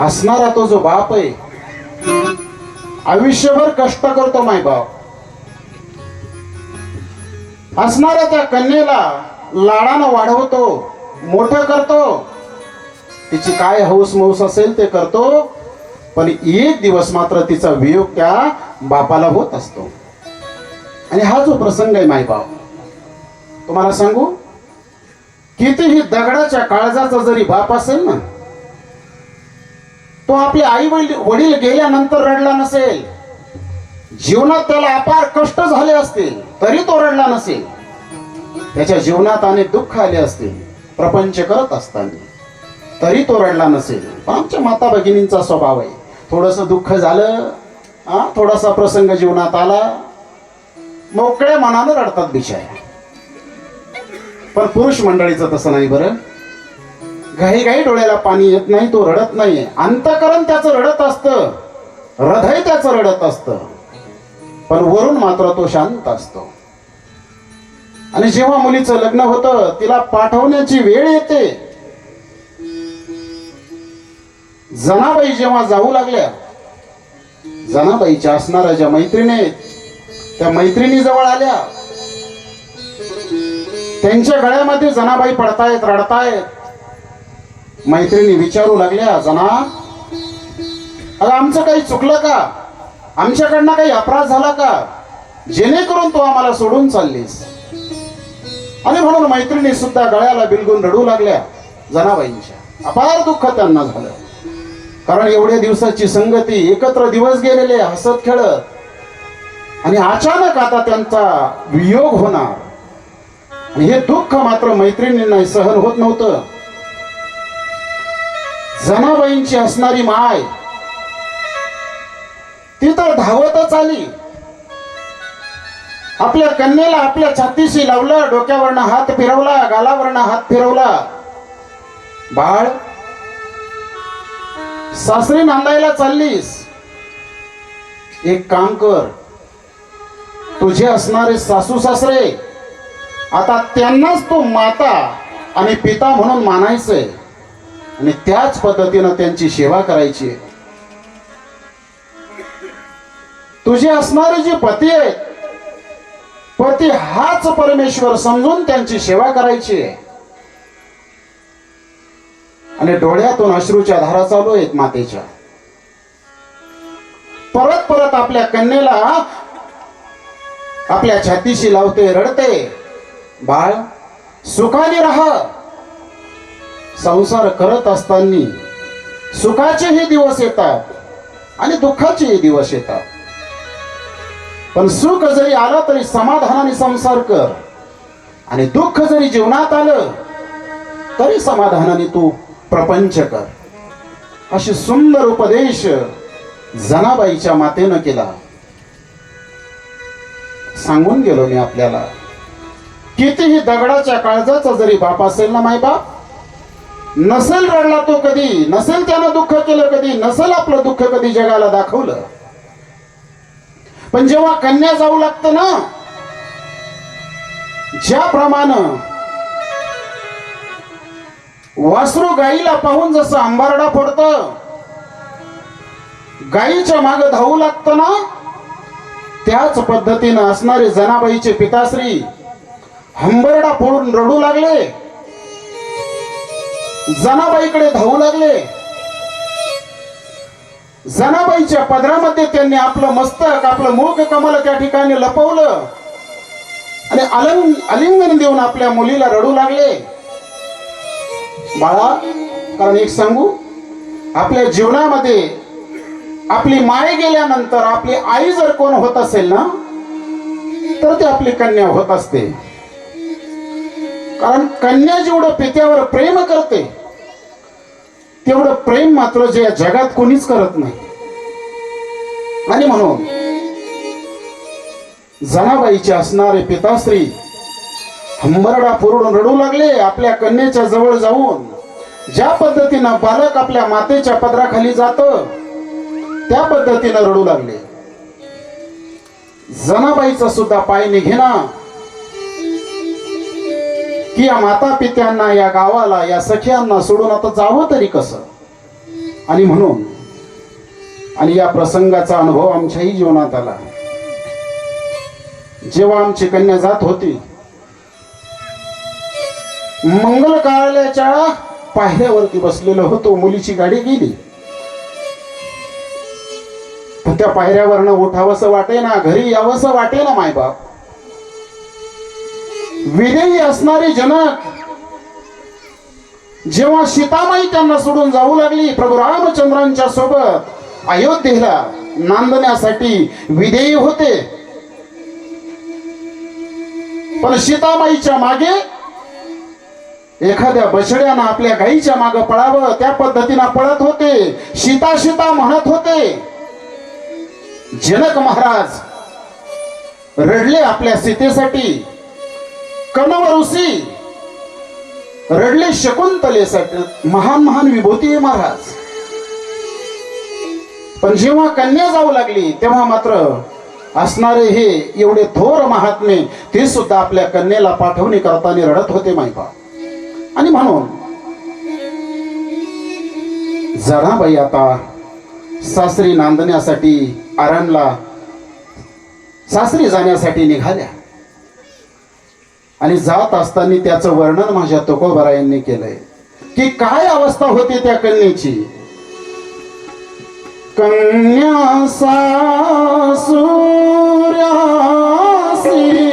असणारा तो जो बाप आहे आयुष्यभर कष्ट करतो माय बाप. असणाऱ्या त्या कन्येला लाडानं वाढवतो मोठं करतो. तिची काय हौस मौस असेल ते करतो पण एक दिवस मात्र तिचा वियोग त्या बापाला होत असतो. आणि हा जो प्रसंग आहे माय बाप तुम्हाला सांगू कितीही दगडाच्या काळजाचा जरी बाप असेल ना तो आपले आई वडील वडील गेल्यानंतर रडला नसेल. जीवनात त्याला अपार कष्ट झाले असतील तरी तो रडला नसेल. त्याच्या जीवनात अनेक दुःख आले असतील प्रपंच करत असताना. तरी तो रडला नसेल. पण आमच्या माता भगिनींचा स्वभाव आहे. थोडस दुःख झालं हा थोडासा प्रसंग जीवनात आला. मोकळ्या मनानं रडतात बिचाऱ्या पण पुरुष मंडळीचं तसं नाही बरं. घाई घाई डोळ्याला पाणी येत नाही तो रडत नाही अंतकरण त्याचं रडत असतं. हृदय त्याचं रडत असतं. पण वरून मात्र तो शांत असतो. आणि जेव्हा मुलीचं लग्न होतं तिला पाठवण्याची वेळ येते. जनाबाई जेव्हा जाऊ लागल्या जनाबाईच्या असणाऱ्या ज्या मैत्रिणी आहेत, त्या मैत्रिणी जवळ आल्या. त्यांच्या गळ्यामध्ये जनाबाई पडतायत रडतायत. मैत्रिणी विचारू लागल्या जना अगं आमचं काही चुकलं का? आमच्याकडनं काही अपराध झाला का? जेणेकरून तू आम्हाला सोडून चाललीस. आणि म्हणून मैत्रिणी सुद्धा गळ्याला बिलगून रडू लागल्या जनाबाईंच्या अपार दुःख त्यांना झालं. कारण एवढ्या दिवसाची संगती एकत्र दिवस गेलेले हसत खेळत आणि अचानक आता त्यांचा वियोग होणार. आणि हे दुःख मात्र मैत्रिणींना सहन होत नव्हतं. जनाबाईंची असणारी माय ती तर धावतच आली. आपल्या कन्येला आपल्या छातीशी लावलं डोक्यावरनं हात फिरवला गालावरनं हात फिरवला. बाळ सासरी नांदायला चाललीस. एक काम कर तुझे असणारे सासू सासरे आता त्यांनाच तो माता आणि पिता म्हणून मानायचंय. आणि त्याच पद्धतीनं त्यांची सेवा करायची. आहे. तुझे असणारे जे पती आहेत पती हाच परमेश्वर समजून त्यांची सेवा करायची. आहे आणि डोळ्यातून अश्रूच्या धारा चालू आहेत मातेच्या. परत परत आपल्या कन्येला आपल्या छातीशी लावते रडते. बाळ सुखाने राहा. संसार करत असताना सुखाचेही दिवस येतात आणि दुःखाचेही दिवस येतात. पण सुख जरी आलं तरी समाधानाने संसार कर आणि दुःख जरी जीवनात आलं तरी समाधानाने तू प्रपंच कर. अशी सुंदर उपदेश जनाबाईच्या मातेनं केला. सांगून गेलो मी आपल्याला कितीही दगडाच्या काळजाचा जरी बाप असेल ना माय बाप नसेल रडला तो कधी नसेल त्यानं दुःख केलं कधी नसेल आपलं दुःख कधी जगाला दाखवलं. पण जेव्हा कन्या जाऊ लागतं ना ज्याप्रमाणे वासरू गाईला पाहून जसं अंबारडा फोडत गाईच्या माग धावू लागतं ना त्याच पद्धतीनं असणारे जनाबाईचे पिताश्री हंबरडा फोडून रडू लागले. जनाबाईकडे धावू लागले. जनाबाईच्या पदरामध्ये त्यांनी आपलं मस्तक आपलं मुख कमल त्या ठिकाणी लपवलं. आणि अलंग अलिंगन देऊन आपल्या मुलीला रडू लागले. बाळा कारण एक सांगू आपल्या जीवनामध्ये आपली माय गेल्यानंतर आपली आई जर कोण होत असेल ना तर ती आपली कन्या होत असते. कारण कन्या जेवढं पित्यावर प्रेम करते तेवढं प्रेम मात्र जे या जगात कोणीच करत नाही. आणि म्हणून जनाबाईचे असणारे पिताश्री हंबरडा पुरडून रडू लागले आपल्या कन्येच्या जवळ जाऊन. ज्या पद्धतीनं बालक आपल्या मातेच्या पदराखाली जात त्या पद्धतीनं रडू लागले. जनाबाईचा सुद्धा पाय निघेना. की या माता पित्यांना या गावाला या सख्यांना सोडून आता जावं तरी कसं? आणि म्हणून आणि या प्रसंगाचा अनुभव आमच्याही जीवनात आला. जेव्हा आमची कन्या जात होती मंगल कार्यालयाच्या पायऱ्यावरती बसलेलो होतो मुलीची गाडी गेली. त्या पायऱ्यावरनं उठावंसं वाटे ना घरी यावंसं वाटे ना मायबाप. विजयी असणारे जनक जेव्हा सीतामाई त्यांना सोडून जाऊ लागली प्रभू रामचंद्रांच्या सोबत अयोध्येला नांदण्यासाठी विधेयी होते. पण सीतामाईच्या मागे एखाद्या बछड्यानं आपल्या गाईच्या मागे पळावं त्या पद्धतीनं पळत होते. सीता सीता म्हणत होते. जनक महाराज रडले आपल्या सीतेसाठी. कमवरुसी रडले शकुंतलेसाठी महान महान विभूती महाराज. पण जेव्हा कन्या जाऊ लागली तेव्हा मात्र असणारे हे एवढे थोर महात्मे ते सुद्धा आपल्या कन्येला पाठवणी करताना रडत होते मायबा आणि म्हणून जराबाई आता सासरी नांदण्यासाठी आरणला सासरी जाण्यासाठी निघाल्या. आणि जात असताना त्याचं वर्णन माझ्या तुकोबरा यांनी केलंय. की काय अवस्था होती त्या कन्येची? कन्या सासुर्यासी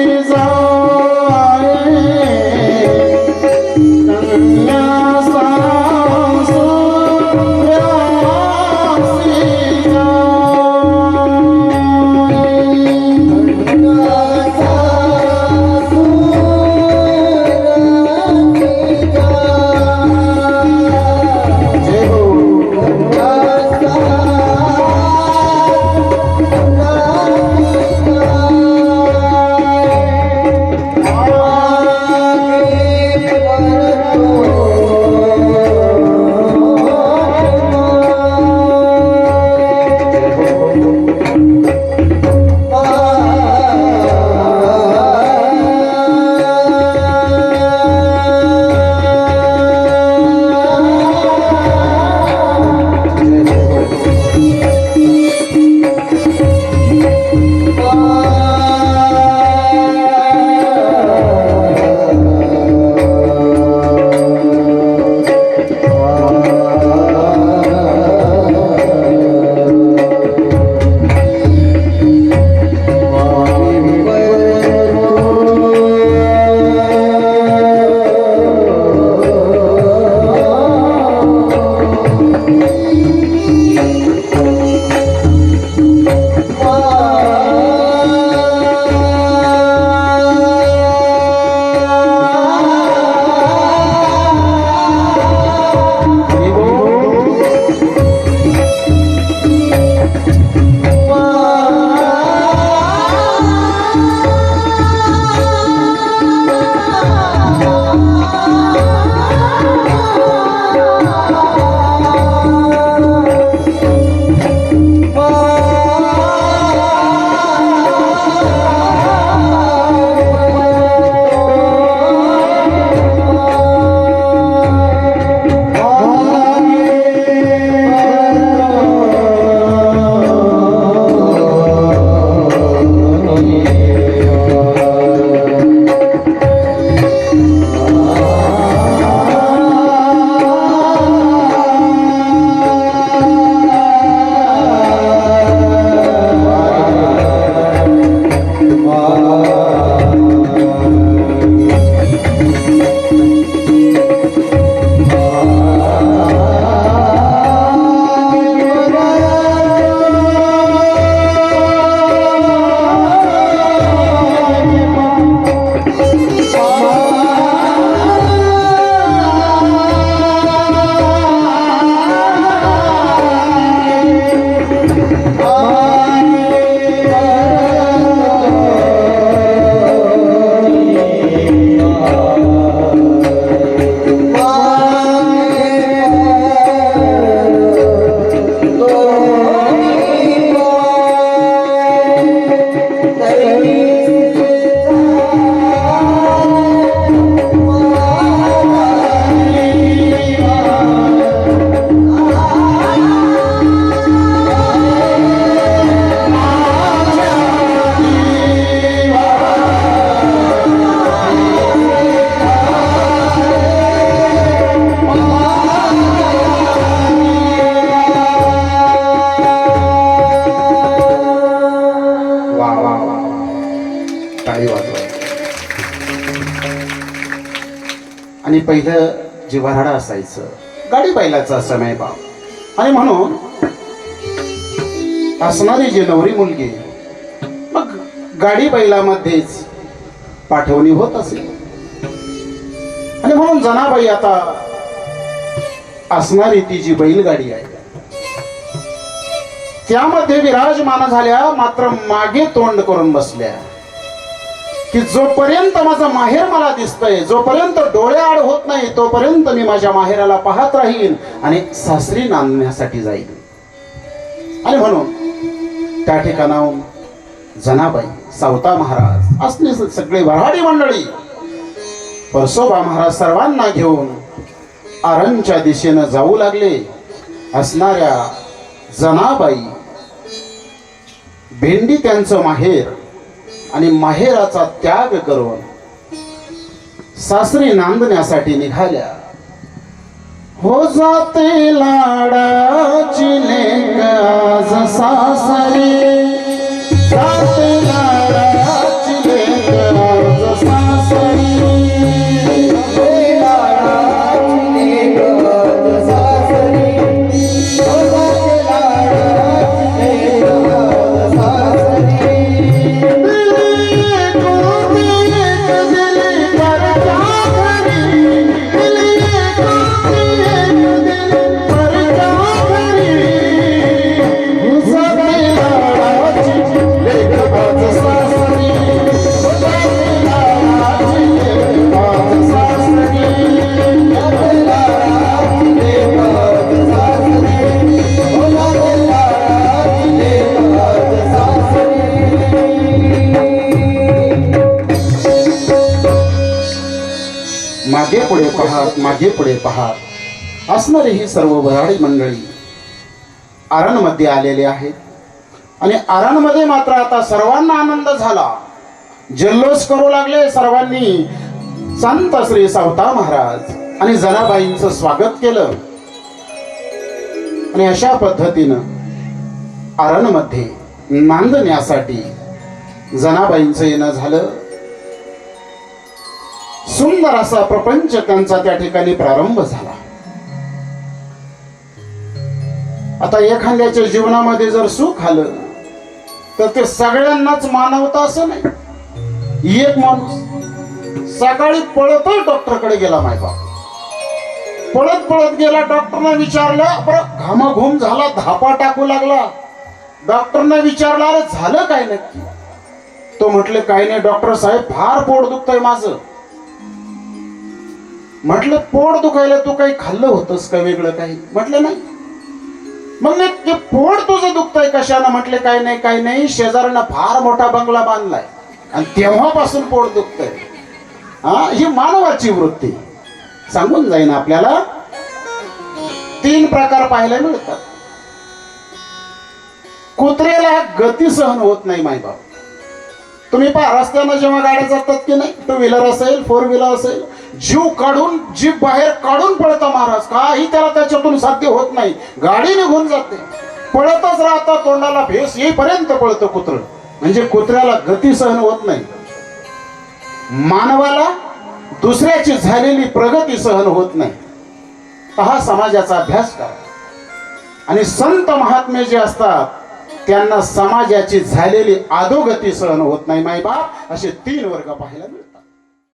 वा वा आणि पहिलं जे असायचं गाडी बैलाचा नाही बाप आणि म्हणून असणारी जी नवरी मुलगी मग गाडी बैलामध्येच पाठवणी होत असे. आणि म्हणून जनाबाई आता असणारी ती जी बैलगाडी आहे त्यामध्ये विराजमान झाल्या मात्र मागे तोंड करून बसल्या. की जोपर्यंत माझं माहेर मला दिसतंय जोपर्यंत डोळ्याआड होत नाही तोपर्यंत मी माझ्या माहेराला पाहत राहीन आणि सासरी नांदण्यासाठी जाईल आणि म्हणून त्या ठिकाणाहून जनाबाई सावता महाराज असणे सगळे वऱ्हाडी मंडळी परसोबा महाराज सर्वांना घेऊन आरणच्या दिशेनं जाऊ लागले. असणाऱ्या जनाबाई भेंडी त्यांचं माहेर आणि माहेराचा त्याग करून सासरी नांदण्यासाठी निघाल्या. हो जाते लाडाची लेक आज सासरी मागे पुढे पाहत असणारी ही सर्व वराडी मंडळी आरणमध्ये आलेले आहेत. आणि आरणमध्ये मात्र आता सर्वांना आनंद झाला. जल्लोष करू लागले सर्वांनी. संत श्री सावता महाराज आणि जनाबाईंचं स्वागत केलं. आणि अशा पद्धतीनं आरणमध्ये नांदण्यासाठी जनाबाईंचं येणं झालं. सुंदर असा प्रपंच त्यांचा त्या ठिकाणी प्रारंभ झाला. आता एखाद्याच्या जीवनामध्ये जर सुख आलं तर ते सगळ्यांनाच मानवता असं नाही. एक माणूस सकाळी पळतच डॉक्टरकडे गेला माय बाप. पळत पळत गेला डॉक्टरने विचारलं बरं घामाघूम झाला धापा टाकू लागला. डॉक्टरने विचारलं अरे झालं काय नक्की? तो म्हटले काय नाही डॉक्टर साहेब फार पोट दुखतंय माझं. म्हटलं पोट दुखायला तू काही खाल्लं होतंस का वेगळं काही? म्हटलं नाही. मग ते पोट तुझं दुखतंय कशानं? म्हटले काय नाही काय नाही. शेजाऱ्यानं फार मोठा बंगला बांधलाय. आणि तेव्हापासून पोट दुखतंय. हा ही मानवाची वृत्ती. सांगून जाईन आपल्याला. तीन प्रकार पाहायला मिळतात. कुत्र्याला गती सहन होत नाही मायबाप तुम्ही पहा रस्त्यानं जेव्हा गाड्या जातात की नाही? टू व्हीलर असेल फोर व्हीलर असेल जीव काढून जीव बाहेर काढून पळत महाराज. काही त्याला त्याच्यातून साध्य होत नाही. गाडी निघून जाते. पळतच राहता तोंडाला भेस येईपर्यंत पळतं कुत्र. म्हणजे कुत्र्याला गती सहन होत नाही. मानवाला दुसऱ्याची झालेली प्रगती सहन होत नाही. हा समाजाचा अभ्यास करा. आणि संत महात्मे जे असतात त्यांना समाजाची झालेली अधोगती सहन होत नाही मायबाप. असे तीन वर्ग पाहायला मिळतात.